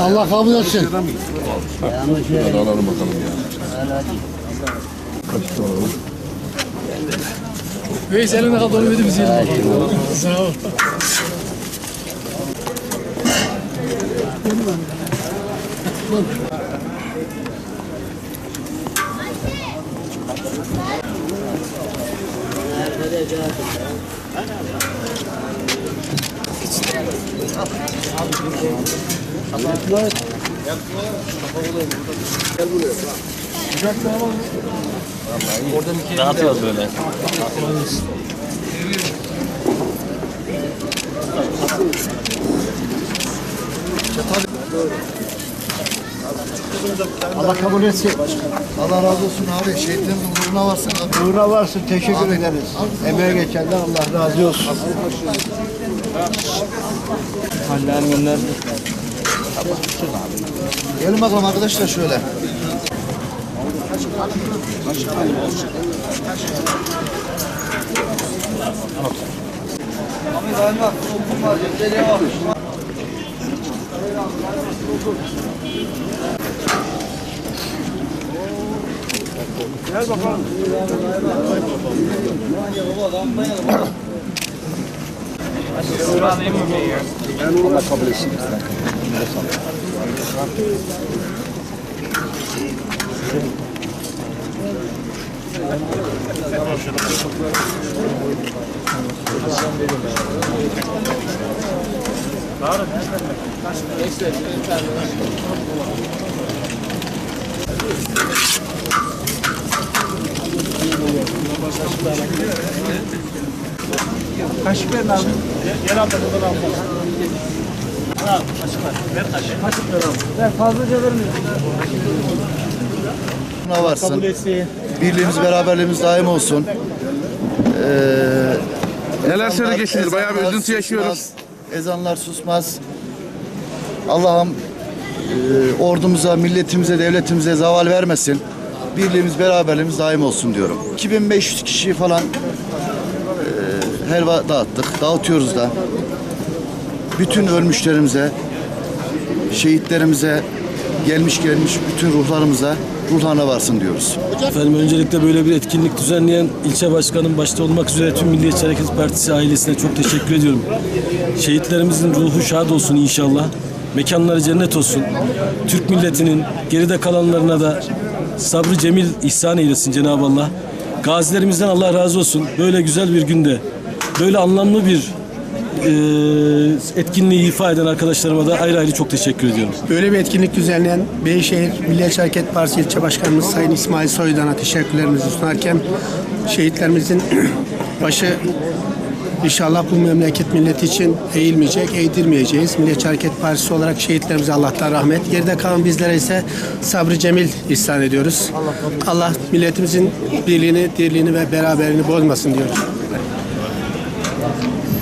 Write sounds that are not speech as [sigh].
Allah kabul etsin. Hadi alalım bakalım ya. Reis eline kadar onu verdim bize. Sağ ol. Dağıtıyoruz böyle. Allah kabul etsin. Allah razı olsun abi. Şehitlerimizin uğruna varsın abi. Uğur'a varsın. Teşekkür ederiz. Emeğe geçenden Allah razı olsun. Hallerini gönder. Gelin bakalım arkadaşlar şöyle. Ona kabul etsin. Thank you. Kaşık verin abi. Yer altta buradan al. Ha, kaşık ver. Ver kaşık. Kaşık ver abi. Ben fazlaca vermiyorum. Uğruna varsın. Kabul etsin. Birliğimiz, beraberliğimiz daim olsun. Ee, Neler söyleyeceksiniz? Bayağı bir üzüntü yaşıyoruz. susmaz, Ezanlar susmaz. Allah'ım e, ordumuza, milletimize, devletimize zaval vermesin. Birliğimiz, beraberliğimiz daim olsun diyorum. 2500 kişi falan helva dağıttık. Dağıtıyoruz da. Bütün ölmüşlerimize, şehitlerimize, gelmiş gelmiş bütün ruhlarımıza ruhlarına varsın diyoruz. Efendim öncelikle böyle bir etkinlik düzenleyen ilçe başkanım başta olmak üzere tüm Milliyetçi Hareket Partisi ailesine çok teşekkür ediyorum. Şehitlerimizin ruhu şad olsun inşallah. Mekanları cennet olsun. Türk milletinin geride kalanlarına da sabrı cemil ihsan eylesin Cenab-ı Allah. Gazilerimizden Allah razı olsun. Böyle güzel bir günde, böyle anlamlı bir eee, etkinliği ifa eden arkadaşlarıma da ayrı ayrı çok teşekkür ediyorum. Böyle bir etkinlik düzenleyen Beyşehir Milliyetçi Hareket Partisi İlçe Başkanımız Sayın İsmail Soydan'a teşekkürlerimizi sunarken şehitlerimizin [clears throat] başı inşallah bu memleket milleti için eğilmeyecek, eğdirmeyeceğiz. Milliyetçi Hareket Partisi olarak şehitlerimize Allah'tan rahmet. Geride kalan bizlere ise sabrı cemil ihsan ediyoruz. Allah milletimizin birliğini, dirliğini ve beraberliğini bozmasın diyoruz. Thank you.